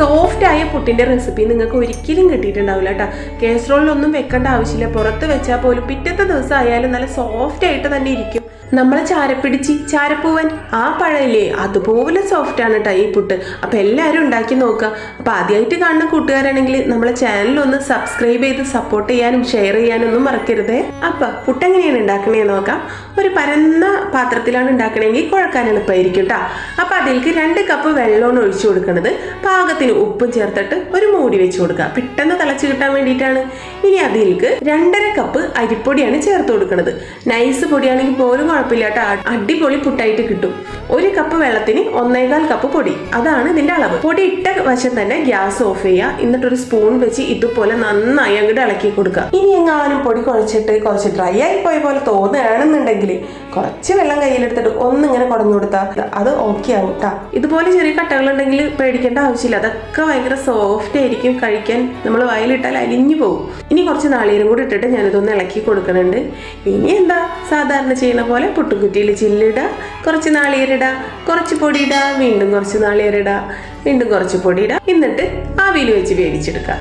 Soft ആയ പുട്ടിന്റെ recipe നിങ്ങൾക്ക് ഒരിക്കലും കിട്ടിയിട്ടുണ്ടാവില്ല കേട്ടോ കേസറോളിലൊന്നും വെക്കേണ്ട ആവശ്യമില്ല. പുറത്ത് വെച്ചാൽ പോലും പിറ്റത്തെ ദിവസം ആയാലും നല്ല സോഫ്റ്റ് ആയിട്ട് തന്നെ ഇരിക്കും. നമ്മളെ ചാരപ്പിടിച്ച് ചാരപ്പൂവൻ ആ പഴയില്ലേ അതുപോലെ സോഫ്റ്റ് ആണ് കേട്ടോ ഈ പുട്ട്. അപ്പോൾ എല്ലാവരും ഉണ്ടാക്കി നോക്കുക. അപ്പോൾ ആദ്യമായിട്ട് കാണുന്ന കൂട്ടുകാരാണെങ്കിൽ നമ്മളെ ചാനൽ ഒന്ന് സബ്സ്ക്രൈബ് ചെയ്ത് സപ്പോർട്ട് ചെയ്യാനും ഷെയർ ചെയ്യാനും ഒന്നും മറക്കരുതേ. അപ്പോൾ പുട്ട് എങ്ങനെയാണ് ഉണ്ടാക്കണേ നോക്കാം. ഒരു പരന്ന പാത്രത്തിലാണ് ഉണ്ടാക്കണമെങ്കിൽ കുഴക്കാൻ എളുപ്പമായിരിക്കും കേട്ടോ അപ്പോൾ അതിലേക്ക് രണ്ട് കപ്പ് വെള്ളമാണ് ഒഴിച്ചു കൊടുക്കുന്നത് പാകത്തിന് ഉപ്പും ചേർത്തിട്ട് ഒരു മൂടി വെച്ച് കൊടുക്കുക. പെട്ടെന്ന് തിളച്ച് കിട്ടാൻ വേണ്ടിയിട്ടാണ്. ഇനി അതിലേക്ക് രണ്ടര കപ്പ് അരിപ്പൊടിയാണ് ചേർത്ത് കൊടുക്കുന്നത് നൈസ് പൊടിയാണെങ്കിൽ പോലും കുഴപ്പമില്ല അടിപൊളി പുട്ടായിട്ട് കിട്ടും. ഒരു കപ്പ് വെള്ളത്തിന് ഒന്നേകാൽ കപ്പ് പൊടി. അതാണ് ഇതിന്റെ അളവ്. പൊടി ഇട്ട വശം തന്നെ ഗ്യാസ് ഓഫ് ചെയ്യുക. എന്നിട്ട് ഒരു സ്പൂൺ വെച്ച് ഇതുപോലെ നന്നായി അങ്ങോട്ട് ഇളക്കി കൊടുക്കുക. ഇനി എങ്ങാനും പൊടി കുഴച്ചിട്ട് കുറച്ച് ഡ്രൈ ആയി പോയ പോലെ തോന്നുകയാണെന്നുണ്ടെങ്കിൽ കുറച്ച് വെള്ളം കയ്യിലെടുത്തിട്ട് ഒന്നിങ്ങനെ കുടഞ്ഞു കൊടുത്താൽ അത് ഓക്കെ ആവും കേട്ടോ ഇതുപോലെ ചെറിയ കട്ടകളുണ്ടെങ്കിൽ പേടിക്കേണ്ട ആവശ്യമില്ല. അതൊക്കെ ഭയങ്കര സോഫ്റ്റ് ആയിരിക്കും. കഴിക്കാൻ നമ്മൾ വായിലിട്ടാൽ അലിഞ്ഞു പോകും ഇനി കുറച്ച് നാളികേരം കൂടി ഇട്ടിട്ട് ഞാനിതൊന്ന് ഇളക്കി കൊടുക്കുന്നുണ്ട് ഇനി എന്താ സാധാരണ ചെയ്യുന്ന പോലെ പൊട്ടുകുറ്റിയിൽ ചില്ലിടുക കുറച്ച് നാളികേരിടുക കുറച്ച് പൊടിയിടുക വീണ്ടും കുറച്ച് നാളികേരിടുക വീണ്ടും കുറച്ച് പൊടിയിടുക എന്നിട്ട് ആവിയിൽ വെച്ച് വേവിച്ചെടുക്കുക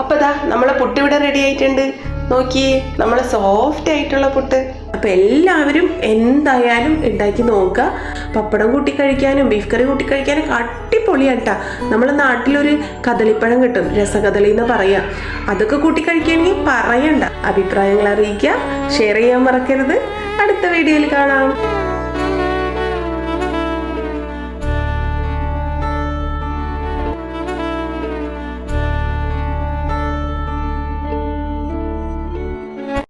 അപ്പോൾ ദാ നമ്മളെ പുട്ടിവിടെ റെഡി ആയിട്ടുണ്ട്. നോക്കിയേ നമ്മളെ സോഫ്റ്റ് ആയിട്ടുള്ള പുട്ട്. അപ്പൊ എല്ലാവരും എന്തായാലും ഉണ്ടാക്കി നോക്കുക. പപ്പടം കൂട്ടി കഴിക്കാനും ബീഫ് കറി കൂട്ടി കഴിക്കാനും അടിപൊളിയാണ് കേട്ടോ നമ്മളെ നാട്ടിലൊരു കദളിപ്പഴം കിട്ടും രസകദളി എന്ന് പറയാം. അതൊക്കെ കൂട്ടി കഴിക്കുകയാണെങ്കിൽ പറയണ്ട. അഭിപ്രായങ്ങൾ അറിയിക്കുക. ഷെയർ ചെയ്യാൻ മറക്കരുത്. അടുത്ത വീഡിയോയിൽ കാണാം.